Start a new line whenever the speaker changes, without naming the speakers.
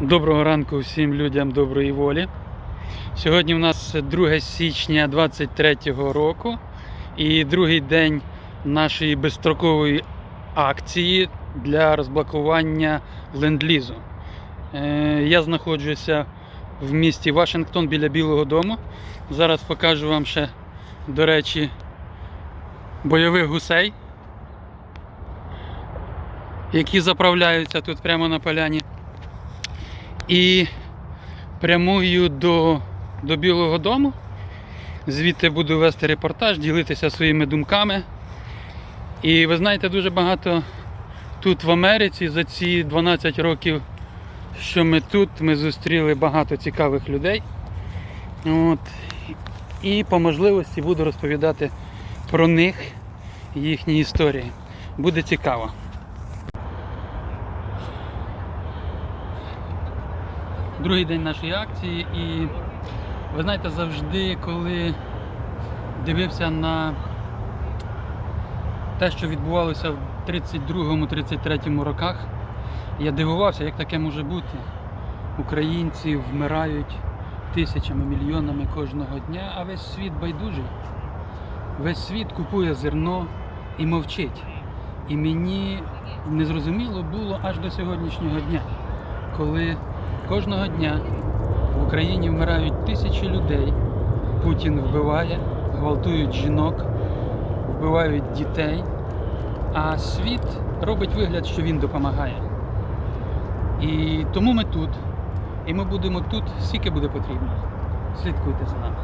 Доброго ранку всім людям доброї волі. Сьогодні у нас 2 січня 23 року і другий день нашої безстрокової акції для розблокування ленд-лізу. Е, Я знаходжуся в місті Вашингтон біля Білого Дому. Зараз покажу вам ще, до речі, бойових гусей, які заправляються тут прямо на поляні. І прямую до, до Білого Дому. Звідти буду вести репортаж, ділитися своїми думками. І ви знаєте, дуже багато тут в Америці за ці 12 років, що ми тут, ми зустріли багато цікавих людей. От. І по можливості буду розповідати про них, їхні історії. Буде цікаво. Другий день нашої акції, і ви знаєте, завжди, коли дивився на те, що відбувалося в 32-33 роках, я дивувався, як таке може бути. Українці вмирають тисячами, мільйонами кожного дня, а весь світ байдужий. Весь світ купує зерно і мовчить. І мені незрозуміло було аж до сьогоднішнього дня, коли Кожного дня в Україні вмирають тисячі людей. Путін вбиває, гвалтують жінок, вбивають дітей, а світ робить вигляд, що він допомагає. І тому ми тут. І ми будемо тут, скільки буде потрібно. Слідкуйте за нами.